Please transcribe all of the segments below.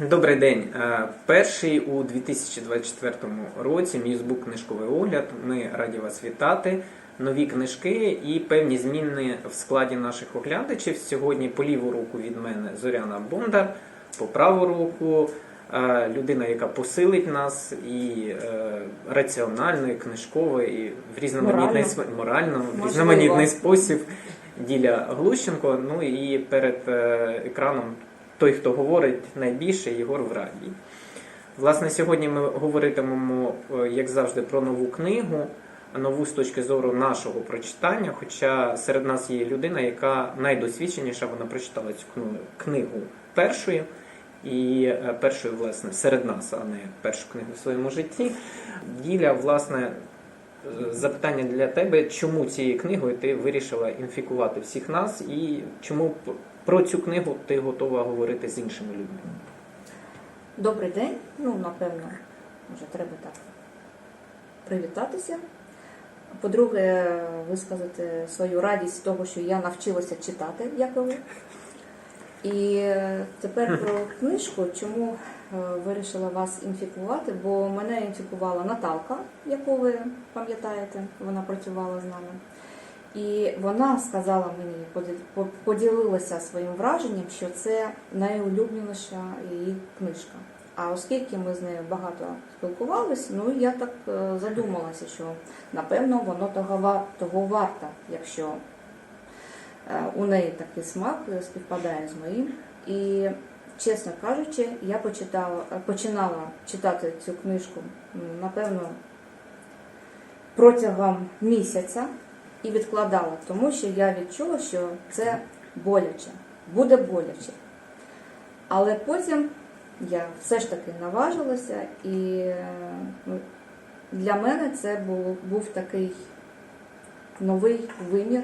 Добрий день. Е, Перший у 2024 році Мюзбук книжковий огляд. Ми раді вас вітати. Нові книжки і певні зміни в складі наших оглядачів. Сьогодні по ліву руку від мене Зоряна Бондар, по праву руку е, людина, яка посилить нас і е, раціонально, і книжково, і в різноманітний Морально. морально, в різноманітний спосіб. Діля Глущенко. Ну і перед екраном той, хто говорить найбільше, Єгор Врадій. Власне, сьогодні ми говоритимемо, е, як завжди, про нову книгу, нову з точки зору нашого прочитання. Хоча серед нас є людина, яка найдосвідченіша, вона прочитала цю книгу, першою. І е, першою, власне, серед нас, а не першу книгу в своєму житті. Діля, власне, е, запитання для тебе, чому цією книгою ти вирішила інфікувати всіх нас, і чому про цю книгу ти готова говорити з іншими людьми? Добрий день. Ну, напевно, може, треба так привітатися. По-друге, висказати свою радість того, що я навчилася читати, як і ви. І тепер про книжку, чому е, вирішила вас інфікувати, бо мене інфікувала Наталка, яку ви пам'ятаєте, вона працювала з нами. І вона сказала мені, поді- поділилася своїм враженням, що це найулюбленіша її книжка. А оскільки ми з нею багато спілкувалися, ну я так е, задумалася, що напевно воно того, того варта, якщо е, у неї такий смак е, співпадає з моїм. І чесно кажучи, я почитала, починала читати цю книжку, напевно, протягом місяця і відкладала, тому що я відчула, що це боляче, буде боляче. Але потім я все ж таки наважилася, і ну, для мене це був, був такий новий вимір.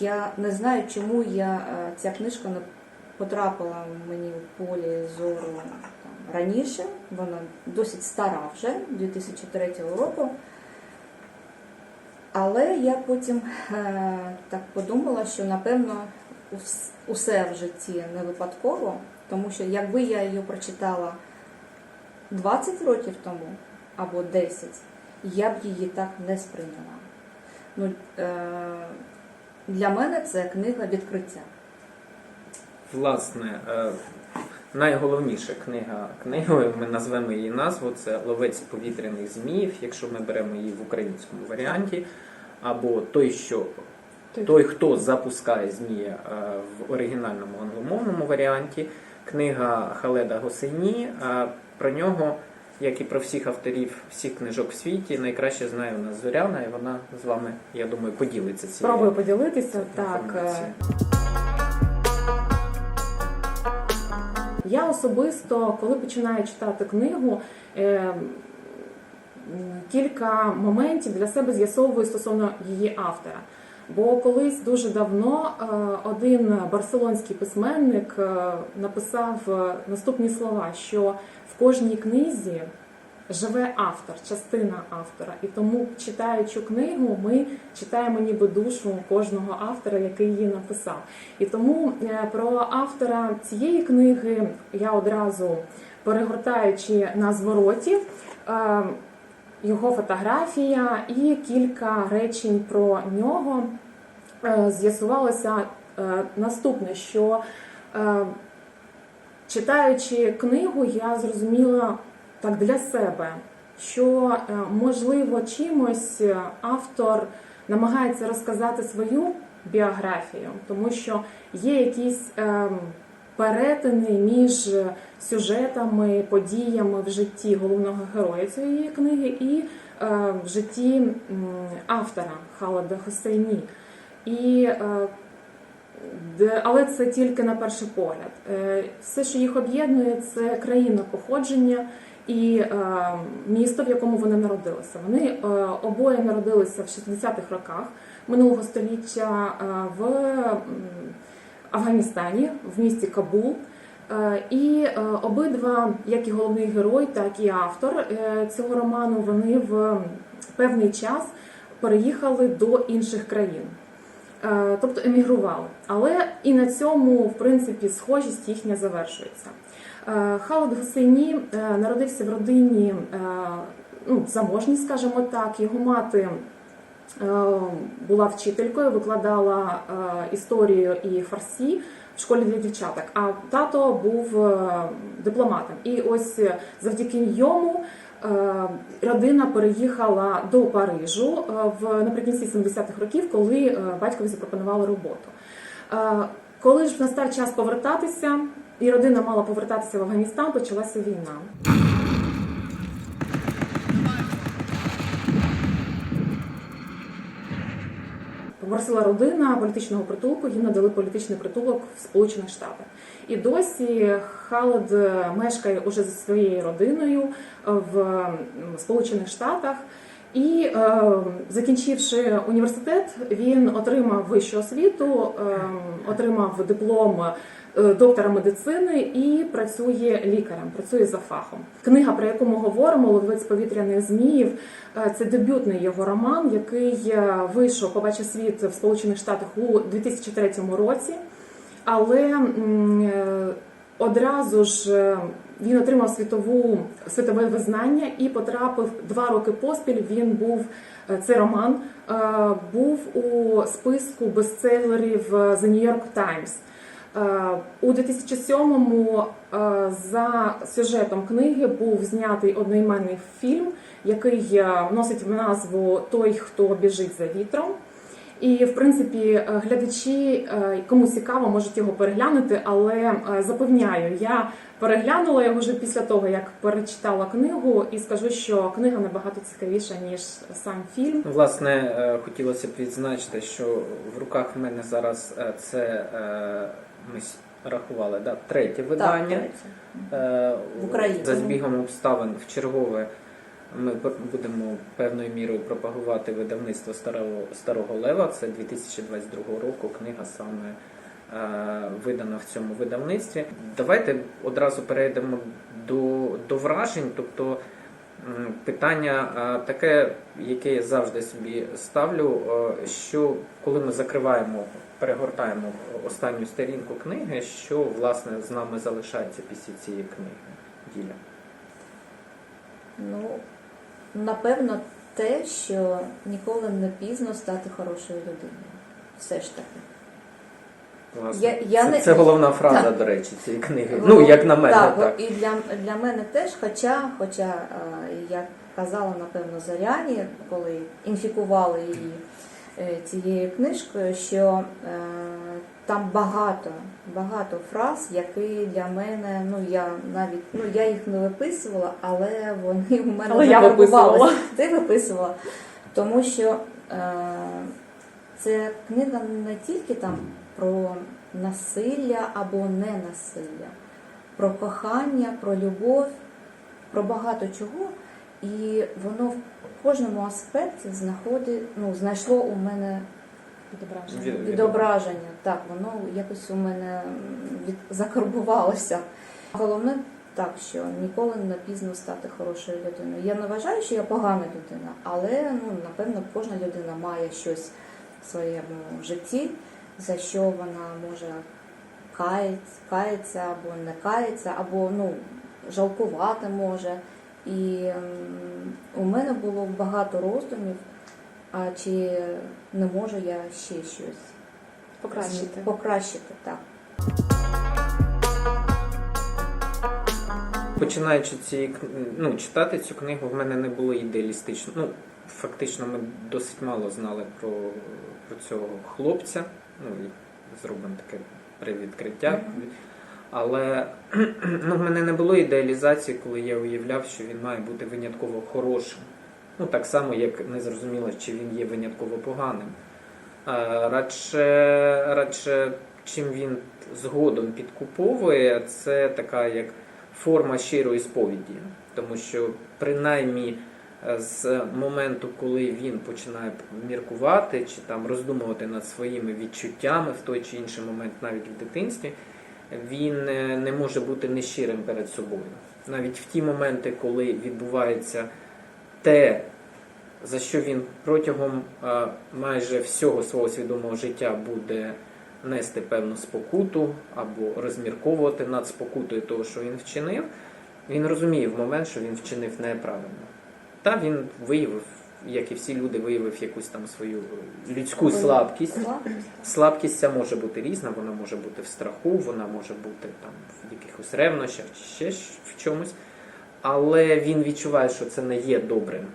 Я не знаю, чому я, е, ця книжка не потрапила мені в полі зору там, раніше. Вона досить стара вже, 2003 року. Але я потім е, так подумала, що напевно ус- усе в житті не випадково, тому що якби я її прочитала 20 років тому або 10, я б її так не сприйняла. Ну, е, для мене це книга відкриття. Власне, е, найголовніша книга книгою, ми назвемо її назву, це Ловець повітряних зміїв, якщо ми беремо її в українському варіанті, або той, що той, хто запускає змія е, в оригінальному англомовному варіанті, книга Халеда Госейні. Про нього, як і про всіх авторів всіх книжок в світі, найкраще знає у нас Зоряна, і вона з вами, я думаю, поділиться цією Спробую поділитися. Так, я особисто, коли починаю читати книгу, е, кілька моментів для себе з'ясовую стосовно її автора. Бо колись дуже давно е, один барселонський письменник е, написав наступні слова, що в кожній книзі живе автор, частина автора. І тому, читаючи книгу, ми читаємо ніби душу кожного автора, який її написав. І тому е, про автора цієї книги я одразу перегортаючи на звороті. е, Його фотографія і кілька речень про нього е, з'ясувалося наступне, що читаючи книгу, я зрозуміла так для себе, що е, можливо чимось е, автор намагається розказати свою біографію, тому що є якісь ем, перетини між сюжетами, подіями в житті головного героя цієї книги і е, в житті автора Халада Хосейні. І е, Але це тільки на перший погляд. Е, Все, що їх об'єднує, це країна походження і е, місто, в якому вони народилися. Вони е, обоє народилися в 60-х роках минулого століття е, в Афганістані, в місті Кабул. І обидва, як і головний герой, так і автор цього роману, вони в певний час переїхали до інших країн. Тобто емігрували. Але і на цьому, в принципі, схожість їхня завершується. Е, Халид Гусейні е, народився в родині е, ну, заможній, скажімо так. Його мати була вчителькою, викладала історію і фарсі в школі для дівчаток. А тато був дипломатом. І ось завдяки йому. Родина переїхала до Парижу в наприкінці 70-х років, коли батькові запропонували роботу. Коли ж настав час повертатися, і родина мала повертатися в Афганістан, почалася війна. Попросила родина політичного притулку, їм надали політичний притулок в Сполучених Штатах. І досі Халед мешкає уже зі своєю родиною в Сполучених Штатах. І е, закінчивши університет, він отримав вищу освіту, е, отримав диплом доктора медицини і працює лікарем, працює за фахом. Книга, про яку ми говоримо, Ловець повітряних зміїв, е, це дебютний його роман, який е, вийшов, побачив світ в Сполучених Штатах у 2003 році. Але е, одразу ж е, він отримав світову світове визнання і потрапив два роки поспіль. Він був е, цей роман е, був у списку бестселерів е, The New York Times. Е, У 2007-му е, за сюжетом книги був знятий одноіменний фільм, який носить назву Той, хто біжить за вітром. І в принципі, е, глядачі, кому цікаво, можуть його переглянути, але запевняю, я переглянула його вже після того, як перечитала книгу, і скажу, що книга набагато цікавіша ніж сам фільм. Ну, Власне, хотілося б відзначити, що в руках в мене зараз це рахували да, третє видання. Так. Е, В Україні. За збігом обставин в чергове ми будемо певною мірою пропагувати видавництво старого, старого лева. Це 2022 року. Книга саме е, видана в цьому видавництві. Давайте одразу перейдемо до, до вражень. Тобто питання таке, яке я завжди собі ставлю, що коли ми закриваємо, перегортаємо останню сторінку книги, що власне з нами залишається після цієї книги. Діля. Ну, напевно, те, що ніколи не пізно стати хорошою людиною. Все ж таки. Я- я це, не- це головна фраза, Так. до речі, цієї книги. Ну, як на мене, так. так. І для, для мене теж, хоча, хоча е, я казала, напевно, Заряні, коли інфікували її е, цією книжкою, що е, там багато, багато фраз, які для мене, ну я навіть ну я їх не виписувала, але вони у мене Але я виписувала. Ти виписувала. Тому що е, це книга не тільки там про насилля або не насилля, про кохання, про любов, про багато чого. І воно в кожному аспекті знаходить, ну, знайшло у мене Відображення. Відображення. Так, воно якось у мене від... закарбувалося. Головне так, що ніколи не пізно стати хорошою людиною. Я не вважаю, що я погана людина, але ну, напевно кожна людина має щось в своєму житті, за що вона може кається, або не кається, або ну, жалкувати може. І у мене було багато роздумів, а чи не можу я ще щось Покращити. покращити так. Починаючи ці, ну, читати цю книгу, в мене не було ідеалістично. Ну, фактично, ми досить мало знали про, про цього хлопця. Ну, і зробимо таке привідкриття. Але ну, в мене не було ідеалізації, коли я уявляв, що він має бути винятково хорошим. Ну, так само, як не зрозуміло, чи він є винятково поганим. А, Радше, радше, чим він згодом підкуповує, це така як форма щирої сповіді. Тому що принаймні е, з моменту, коли він починає міркувати чи там роздумувати над своїми відчуттями в той чи інший момент, навіть в дитинстві, він е, не може бути нещирим перед собою. Навіть в ті моменти, коли відбувається те, за що він протягом е, майже всього свого свідомого життя буде нести певну спокуту або розмірковувати над спокутою того, що він вчинив, він розуміє в момент, що він вчинив неправильно. Та він виявив, як і всі люди, виявив якусь там свою людську слабкість. Слабкість. Ця може бути різна, вона може бути в страху, вона може бути там в якихось ревнощах чи ще в чомусь. Але він відчуває, що це не є добрим.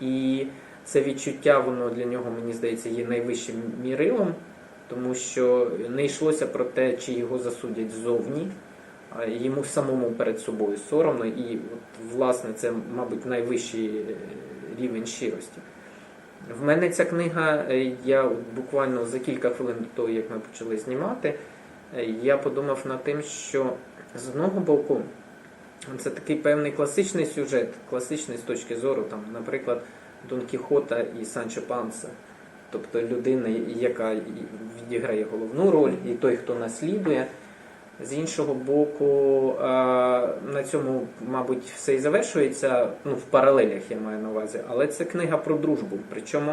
І це відчуття, воно для нього, мені здається, є найвищим мірилом, тому що не йшлося про те, чи його засудять ззовні, йому самому перед собою соромно. І, от, власне, це, мабуть, найвищий е, рівень щирості. В мене ця книга, е, я буквально за кілька хвилин до того, як ми почали знімати, е, я подумав над тим, що з одного боку це такий певний класичний сюжет, класичний з точки зору, там, наприклад, Дон Кіхота і Санчо Панса. Тобто людина, яка відіграє головну роль, і той, хто наслідує. З іншого боку, е, на цьому, мабуть, все і завершується ну, в паралелях, я маю на увазі, але це книга про дружбу. Причому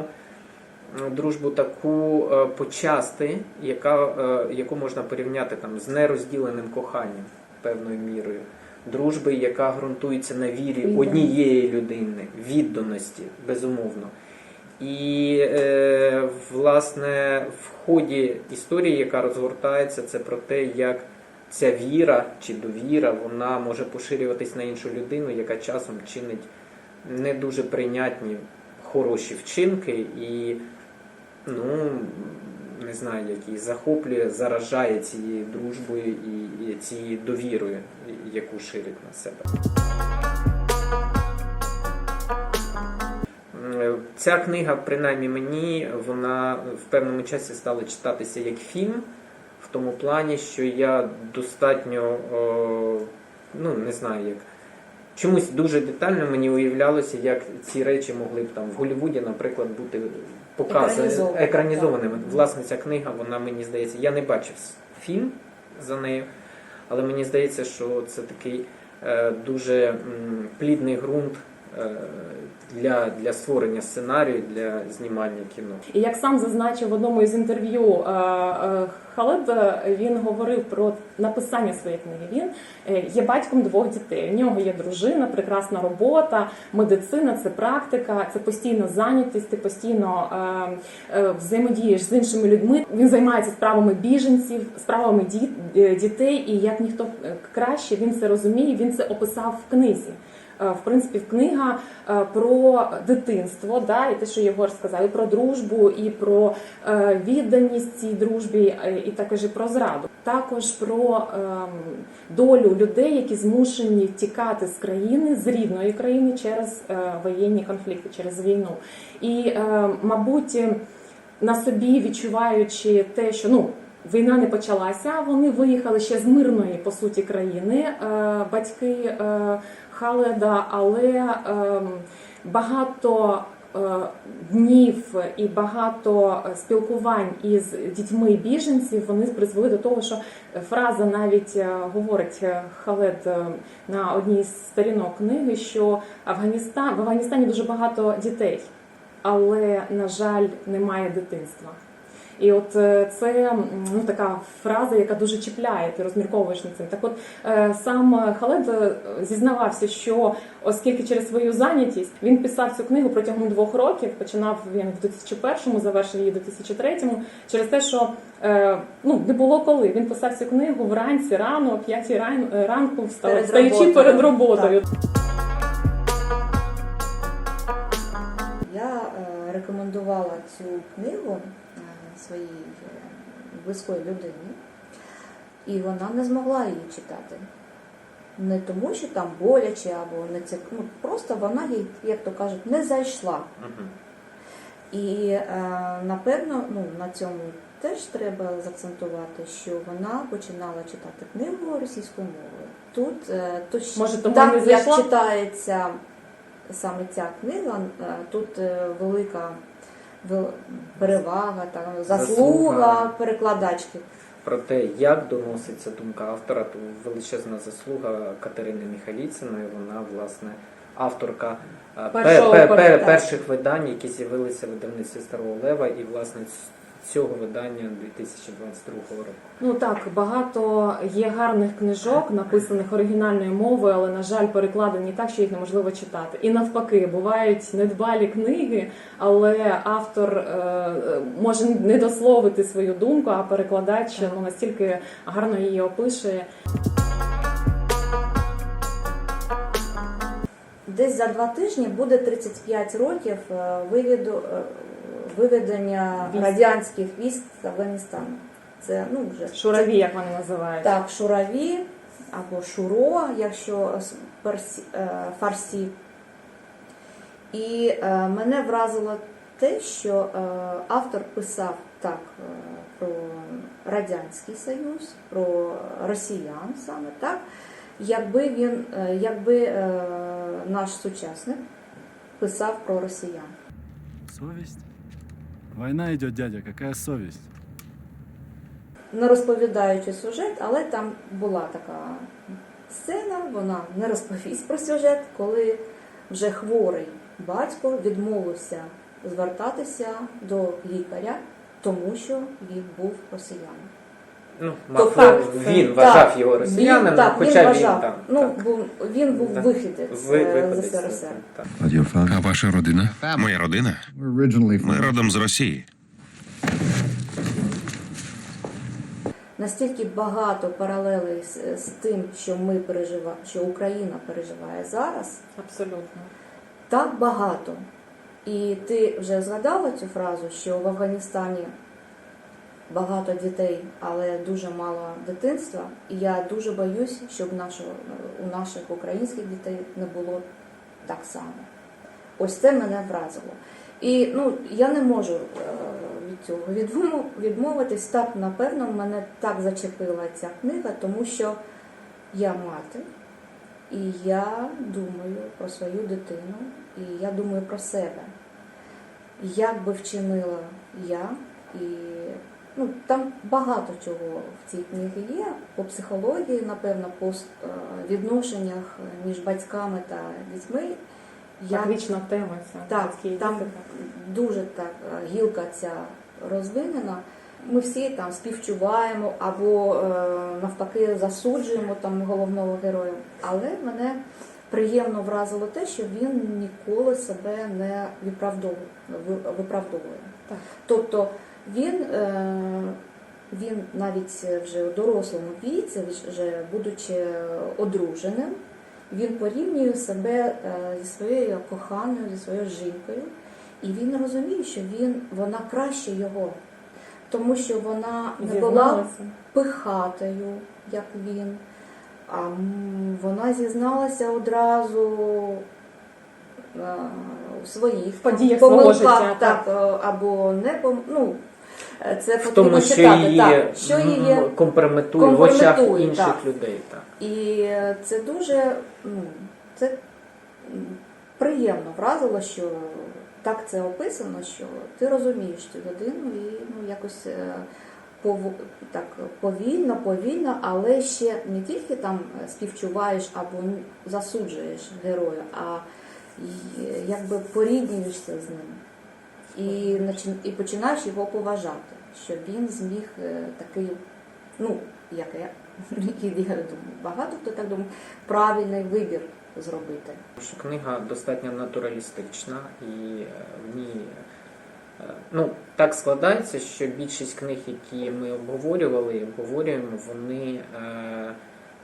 е, дружбу таку е, почасти, яка, е, яку можна порівняти там, з нерозділеним коханням певною мірою. Дружби, яка ґрунтується на вірі однієї людини, відданості, безумовно. І е, власне в ході історії, яка розгортається, це про те, як ця віра чи довіра вона може поширюватись на іншу людину, яка часом чинить не дуже прийнятні хороші вчинки, і ну не знаю, як захоплює, заражає цією дружбою і, цією довірою, яку ширить на себе. Ця книга, принаймні мені, вона в певному часі стала читатися як фільм, в тому плані, що я достатньо, о, ну не знаю як. Чомусь дуже детально мені уявлялося, як ці речі могли б там в Голлівуді, наприклад, бути показані екранізованими. Власне, ця книга, вона мені здається, я не бачив фільм за нею, але мені здається, що це такий е, дуже м, плідний ґрунт е, для, для створення сценарію, для знімання кіно. І як сам зазначив в одному із інтерв'ю е, е, Халед, е, він говорив про написання своєї книги. Він е, є батьком двох дітей. У нього є дружина, прекрасна робота, медицина це практика, це постійна зайнятість, ти постійно е, е, взаємодієш з іншими людьми. Він займається справами біженців, справами е, дітей, і як ніхто е, краще він це розуміє. Він це описав в книзі. Е, В принципі, книга е, про дитинство, да, і те, що Єгор сказав, і про дружбу, і про е, відданість цій дружбі, і також і про зраду. Також про ем, долю людей, які змушені втікати з країни, з рідної країни через воєнні конфлікти, через війну. І, мабуть, на собі відчуваючи те, що ну. Війна не почалася, вони виїхали ще з мирної по суті країни, батьки Халеда, але ем, багато е, днів і багато е, спілкувань із дітьми біженців вони призвели до того, що фраза навіть е, говорить Халед на одній з сторінок книги, що Афганістан в Афганістані дуже багато дітей, але на жаль, немає дитинства. І от е, це ну, така фраза, яка дуже чіпляє, ти розмірковуєш над цим. Так от е, сам Халед е, зізнавався, що оскільки через свою зайнятість він писав цю книгу протягом двох років, починав він в 2001-му, завершив її в 2003-му, через те, що ну, не було коли. Він писав цю книгу вранці, рано, о 5 ран, е, ранку, встав, Перед роботою. перед роботою. Я е, рекомендувала цю книгу своїй е, близької людині, і вона не змогла її читати. Не тому, що там боляче або не це. Ну, просто вона їй, як то кажуть, не зайшла. І е, напевно, ну на цьому теж треба заакцентувати, що вона починала читати книгу російською мовою. Тут, е, тут Може, тому так, не зайшла? як читається саме ця книга, е, тут е, велика вел- перевага, та, заслуга перекладачки. Про те, як доноситься думка автора, то величезна заслуга Катерини Міхаліціної, Вона, власне, авторка е, Першого пер, пе- пе- перших видань, які з'явилися в видавництві Старого Лева, і власне цього видання 2022 року. Ну так, багато є гарних книжок, написаних оригінальною мовою, але на жаль, перекладені так, що їх неможливо читати. І навпаки, бувають недбалі книги, але автор е, може не дословити свою думку, а перекладач ну настільки гарно її опише. Десь за два тижні буде 35 років е, вивіду, е, виведення Військ. радянських військ з Афганістану. Це ну вже Шураві, як вони називають. Так, шураві або шуро, якщо з е, фарсі. І е, мене вразило те, що е, автор писав так е, про Радянський Союз, про росіян саме так, якби він, е, якби е, наш сучасник писав про росіян. Совесть? Война йде, дядя, яка совість? не розповідаючи сюжет, але там була така сцена, вона не розповість про сюжет, коли вже хворий батько відмовився звертатися до лікаря, тому що він був росіянином. Ну, мав, він так, вважав його росіянином, він, так, хоча він він, вважав, там ну, так, був, він був Так. вихідець ви- е, з з СРСР. так. А ваша родина? Моя родина? Ми родом з Росії. Настільки багато паралелей з, з тим, що ми переживаємо, що Україна переживає зараз, Абсолютно. Так багато. І ти вже згадала цю фразу, що в Афганістані багато дітей, але дуже мало дитинства. І я дуже боюсь, щоб нашого, у наших українських дітей не було так само. Ось це мене вразило. І ну, я не можу е, від цього відмов- відмовитись. Так, напевно, мене так зачепила ця книга, тому що я мати. І я думаю про свою дитину, і я думаю про себе. Як би вчинила я, і ну, там багато чого в цій книгі є, по психології, напевно, по е, відношеннях між батьками та дітьми. Я Так вічна тема ця. так, батьки там дуже так е, гілка ця розвинена. Ми всі там співчуваємо або е, навпаки засуджуємо там головного героя. Але мене приємно вразило те, що він ніколи себе не виправдовує. виправдовує. Так. Тобто він, е, він навіть вже у дорослому віці, вже будучи одруженим, він порівнює себе е, зі своєю коханою, зі своєю жінкою, і він розуміє, що він, вона краще його, тому що вона не була пихатою, як він. А вона зізналася одразу е, у своїх помилках, життя, так, е, або не пом... ну, це В потрібно тому, що читати, її так, що її компрометує в очах інших так. людей. Так. І це дуже ну, це приємно вразило, що так це описано, що ти розумієш цю людину і ну, якось е, пов- так, повільно, повільно, але ще не тільки там е, співчуваєш або засуджуєш героя, а якби поріднюєшся з ним. І, і починаєш його поважати, що він зміг е, такий, ну, як я, я думаю, багато хто так думає, правильний вибір зробити. що книга достатньо натуралістична і е, в ній е, ну, так складається, що більшість книг, які ми обговорювали і обговорюємо, вони,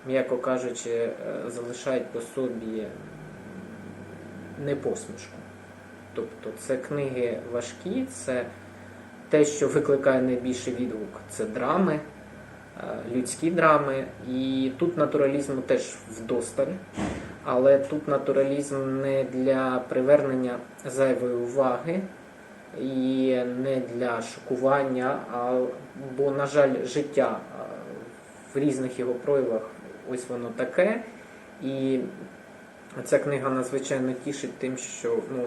м'яко кажучи, залишають по собі не посмішку. Тобто це книги важкі, це те, що викликає найбільший відгук, це драми, е, людські драми. І тут натуралізму теж вдосталь. Але тут натуралізм не для привернення зайвої уваги і не для шокування, а, бо, на жаль, життя в різних його проявах ось воно таке. І ця книга надзвичайно тішить тим, що ну,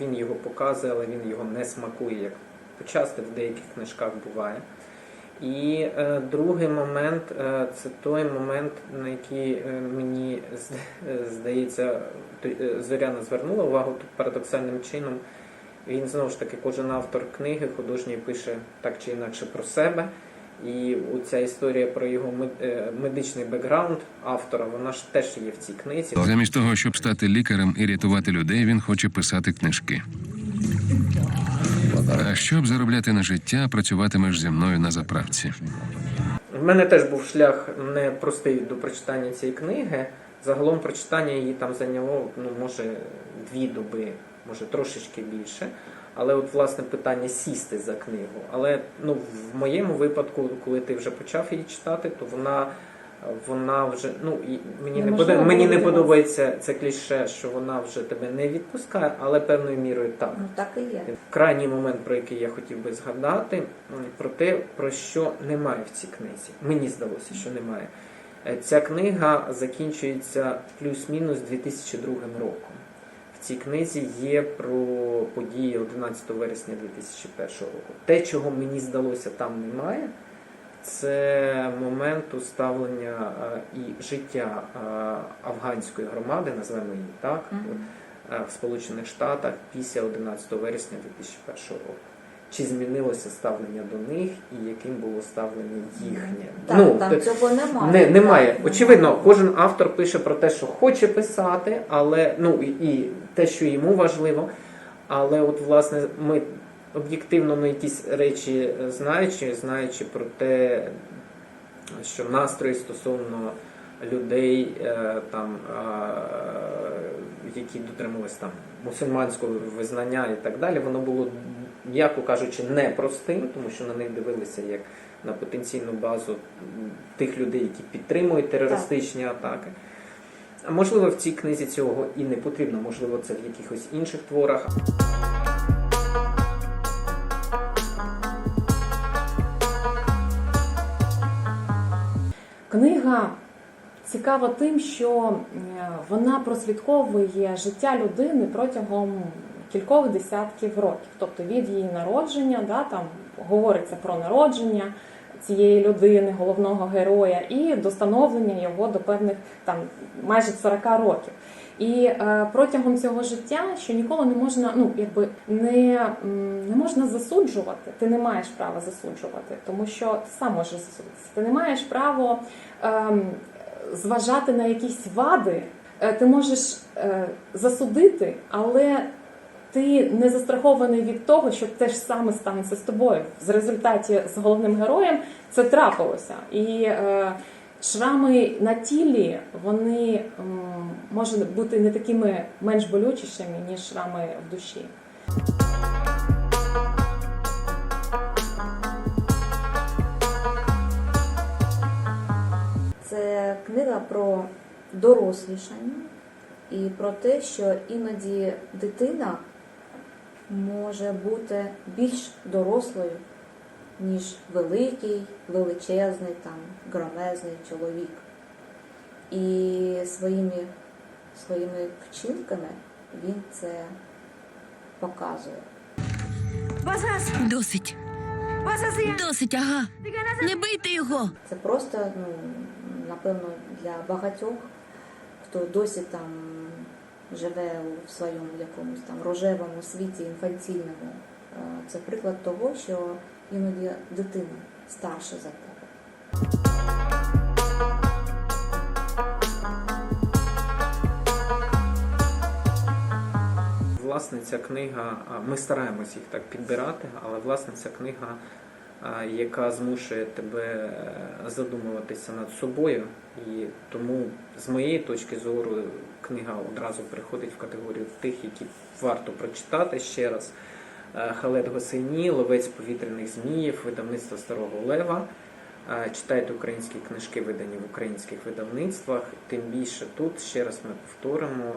він його показує, але він його не смакує, як почасти в деяких книжках буває. І е, другий момент е, це той момент, на який е, мені е, здається, е, Зоряна звернула увагу тут парадоксальним чином. Він знову ж таки, кожен автор книги художньої пише так чи інакше про себе. І ця історія про його е, медичний бекграунд автора, вона ж теж є в цій книзі. Замість того, щоб стати лікарем і рятувати людей, він хоче писати книжки. А щоб заробляти на життя, працюватимеш зі мною на заправці. В мене теж був шлях непростий до прочитання цієї книги. Загалом прочитання її там зайняло, ну, може, дві доби, може трошечки більше. Але от власне питання сісти за книгу. Але ну, в моєму випадку, коли ти вже почав її читати, то вона, вона вже ну і мені не Неможливо подо- мені не подобається це кліше, що вона вже тебе не відпускає, але певною мірою так. Ну так і є. Крайній момент, про який я хотів би згадати, про те, про що немає в цій книзі. Мені здалося, що немає. Е, Ця книга закінчується плюс-мінус 2002 роком. В цій книзі є про події 11 вересня 2001 року. Те, чого мені здалося, там немає, це моменту ставлення е, і життя афганської громади, назвемо її так, mm -hmm. в Сполучених Штатах після 11 вересня 2001 року. Чи змінилося ставлення до них і яким було ставлення їхнє? Так, ну, там т- цього немає. не, немає. Так, Очевидно, кожен автор пише про те, що хоче писати, але ну і, і те, що йому важливо. Але от власне ми об'єктивно на якісь речі знаючи, знаючи про те, що настрої стосовно людей, е, там, які дотримувалися там мусульманського визнання і так далі, воно було, м'яко кажучи, непростим, тому що на них дивилися як на потенційну базу тих людей, які підтримують терористичні атаки. А можливо, в цій книзі цього і не потрібно, можливо, це в якихось інших творах. Книга цікава тим, що е, вона прослідковує життя людини протягом кількох десятків років. Тобто від її народження, да, там говориться про народження цієї людини, головного героя, і до становлення його до певних там майже 40 років. І е, протягом цього життя, що ніколи не можна, ну якби не, не можна засуджувати, ти не маєш права засуджувати, тому що ти сам можеш засудитися. Ти не маєш права ем, зважати на якісь вади. Е, Ти можеш е, засудити, але ти не застрахований від того, що те ж саме станеться з тобою. В результаті з головним героєм це трапилося. І е, шрами на тілі вони м, можуть бути не такими менш болючішими, ніж шрами в душі. Це книга про дорослішання і про те, що іноді дитина може бути більш дорослою, ніж великий, величезний, там, громезний чоловік. І своїми, своїми вчинками він це показує. Досить. Досить, ага. Не бийте його. Це просто, ну, напевно, для багатьох, хто досі там живе у своєму якомусь там рожевому світі інфанційному. Е, Це приклад того, що іноді дитина старша за тебе. Власне, ця книга, ми стараємось їх так підбирати, але власне ця книга, яка змушує тебе е, задумуватися над собою. І тому, з моєї точки зору, книга одразу приходить в категорію тих, які варто прочитати ще раз. Е, Халед Госейні, Ловець повітряних зміїв, видавництво Старого Лева. Е, Читайте українські книжки, видані в українських видавництвах. Тим більше тут, ще раз ми повторимо,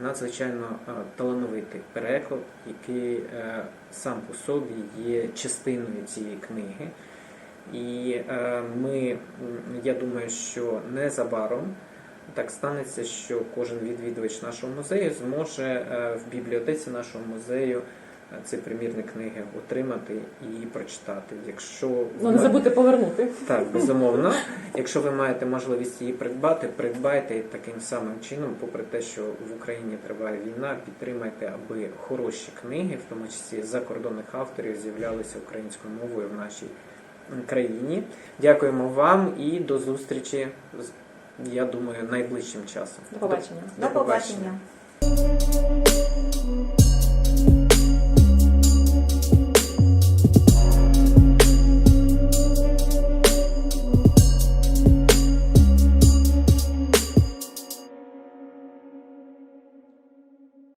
надзвичайно е, талановитий переклад, який е, сам по собі є частиною цієї книги. І е, ми, я думаю, що незабаром так станеться, що кожен відвідувач нашого музею зможе в бібліотеці нашого музею цей примірник книги отримати і прочитати. Якщо Ну не забудьте повернути. так, безумовно. Якщо ви маєте можливість її придбати, придбайте і таким самим чином, попри те, що в Україні триває війна, підтримайте, аби хороші книги, в тому числі закордонних авторів, з'являлися українською мовою в нашій країні. Дякуємо вам і до зустрічі. Я думаю, найближчим часом. До побачення. До побачення.